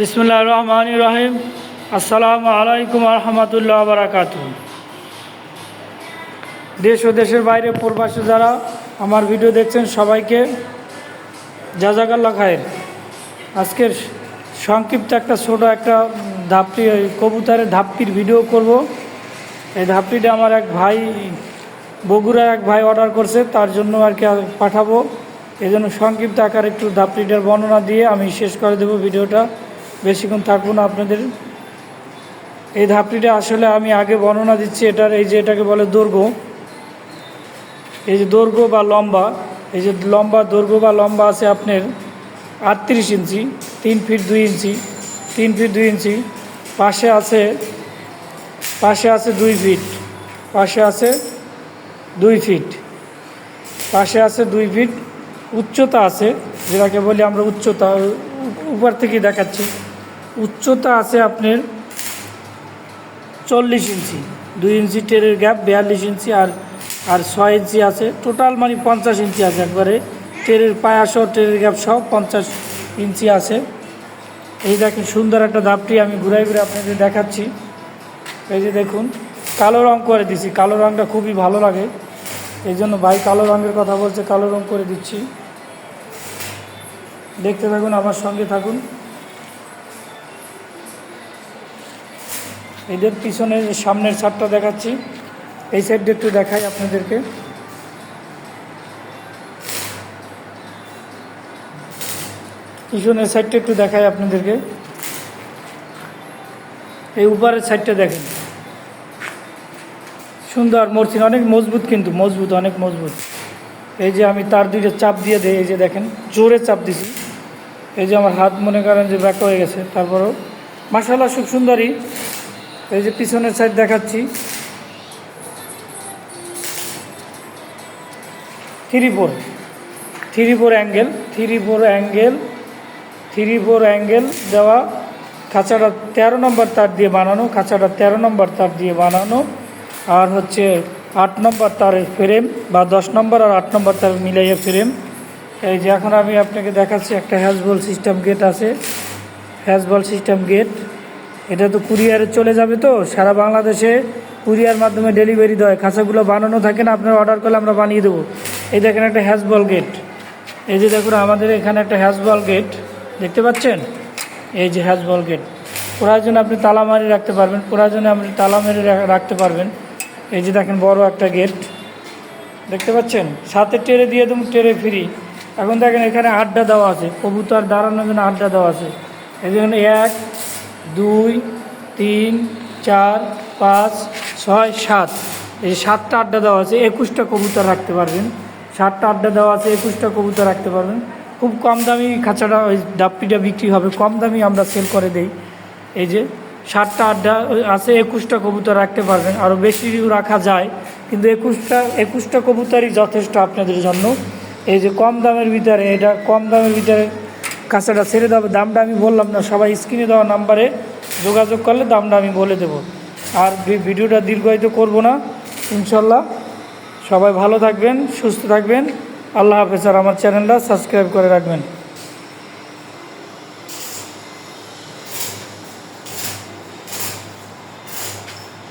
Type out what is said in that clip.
বিসমুল্লাহ রহমান রহিম। আসসালামু আলাইকুম রহমতুল্লাহ বারাকাত দেশ ও দেশের বাইরে প্রবাসী যারা আমার ভিডিও দেখছেন সবাইকে জাজাকাল্লা খায়ের। আজকের সংক্ষিপ্ত একটা ছোট একটা ধাপটি, কবুতরের ধাপটির ভিডিও করব। এই ধাপটিটা আমার এক ভাই, বগুড়া এক ভাই অর্ডার করছে, তার জন্য আর কি পাঠাবো। এই জন্য সংক্ষিপ্ত আকার একটু ধাপটিটার বর্ণনা দিয়ে আমি শেষ করে দেবো ভিডিওটা। বেশিক্ষণ থাকব না আপনাদের। এই ধাপটিটা আসলে আমি আগে বর্ণনা দিচ্ছি, এটার এই যে এটাকে বলে দৈর্ঘ্য। এই যে দৈর্ঘ্য বা লম্বা, এই যে লম্বা, দৈর্ঘ্য বা লম্বা আছে আপনার আটত্রিশ ইঞ্চি, তিন ফিট দুই ইঞ্চি, তিন ফিট দুই ইঞ্চি, পাশে আছে পাশে আছে দুই ফিট, পাশে আছে দুই ফিট, পাশে আছে দুই ফিট, উচ্চতা আছে, যেটাকে বলি আমরা উচ্চতা, উপর থেকে দেখাচ্ছি। উচ্চতা আছে আপনার চল্লিশ ইঞ্চি, দুই ইঞ্চি টেরের গ্যাপ বিয়াল্লিশ ইঞ্চি আর আর ছয় ইঞ্চি আছে। টোটাল মানে পঞ্চাশ ইঞ্চি আছে একবারে। টেরের পায়া সহ টেরের গ্যাপ সব পঞ্চাশ ইঞ্চি আছে। এই দেখেন সুন্দর একটা ধাপটি আমি ঘুরাই ঘুরে আপনাদের দেখাচ্ছি। এই যে দেখুন, কালো রং করে দিছি। কালো রংটা খুবই ভালো লাগে। এই জন্য ভাই কালো রঙের কথা বলছে, কালো রং করে দিচ্ছি। দেখতে থাকুন, আমার সঙ্গে থাকুন। এদের পিছনের সামনের ছাদটা দেখাচ্ছি। এই সাইডটা একটু দেখাই আপনাদেরকে। পিছনের সাইডটা একটু দেখাই আপনাদেরকে। এই উপরের সাইডটা দেখেন। সুন্দর মরছিন অনেক মজবুত কিন্তু, মজবুত, অনেক মজবুত। এই যে আমি তার দুইটা চাপ দিয়ে দিই, এই যে দেখেন, জোরে চাপ দিছি। এই যে আমার হাত মনে করেন যে ব্যাক হয়ে গেছে, তারপরও। মাসাল্লাহ খুব সুন্দরই। এই যে পিছনের সাইড দেখাচ্ছি। Three four three four angle three four angle three four angle দেওয়া, খাঁচাটা তেরো নম্বর তার দিয়ে বানানো, খাঁচাটা তেরো নম্বর তার দিয়ে বানানো, আর হচ্ছে আট নম্বর তারের ফ্রেম বা দশ নম্বর আর আট নম্বর তার মিলাইয়া ফ্রেম এই যে এখন আমি আপনাকে দেখাচ্ছি একটা হ্যাজবল সিস্টেম গেট আছে। হ্যাজবল সিস্টেম গেট এটা তো কুরিয়ারে চলে যাবে তো, সারা বাংলাদেশে কুরিয়ার মাধ্যমে ডেলিভারি দেয়। খাঁচাগুলো বানানো থাকে না, আপনারা অর্ডার করলে আমরা বানিয়ে দেবো। এই দেখেন একটা হ্যাজবল গেট এই যে দেখুন, আমাদের এখানে একটা হ্যাজবল গেট দেখতে পাচ্ছেন? এই যে হ্যাজবল গেট প্রয়োজনে আপনি তালা মারি রাখতে পারবেন প্রয়োজনে আপনি তালা মেরে রাখতে পারবেন। এই যে দেখেন, বড় একটা গেট দেখতে পাচ্ছেন? সাথে টেরে দিয়ে দেবো, টেরে ফ্রি এখন দেখেন, এখানে আড্ডা দেওয়া আছে। কবুতর দাঁড়ানোর জন্য আড্ডা দেওয়া আছে। এই দেখেন এক দুই, তিন, চার, পাঁচ, ছয়, সাত। এই সাতটা আড্ডা দেওয়া আছে, একুশটা কবুতর রাখতে পারবেন। সাতটা আড্ডা দেওয়া আছে, একুশটা কবুতর রাখতে পারবেন। খুব কম দামি খাঁচাটা ওই ডাপ্পিটা বিক্রি হবে, কম দামি আমরা সেল করে দেই। এই যে সাতটা আড্ডা আছে, একুশটা কবুতর রাখতে পারবেন। আরও বেশি রাখা যায়, কিন্তু একুশটা একুশটা কবুতরই যথেষ্ট আপনাদের জন্য। এই যে কম দামের ভিতরে, এটা কম দামের ভিতরে কাঁচাটা ছেড়ে দেওয়া দামটা আমি বললাম না, সবাই স্ক্রিনে দেওয়া নাম্বারে যোগাযোগ করলে দামটা আমি বলে দেব। আর ভিডিওটা দীর্ঘায়িত করব না, ইনশাল্লাহ। সবাই ভালো থাকবেন, সুস্থ থাকবেন। আল্লাহ হাফেজ, আর আমার চ্যানেলটা সাবস্ক্রাইব করে রাখবেন।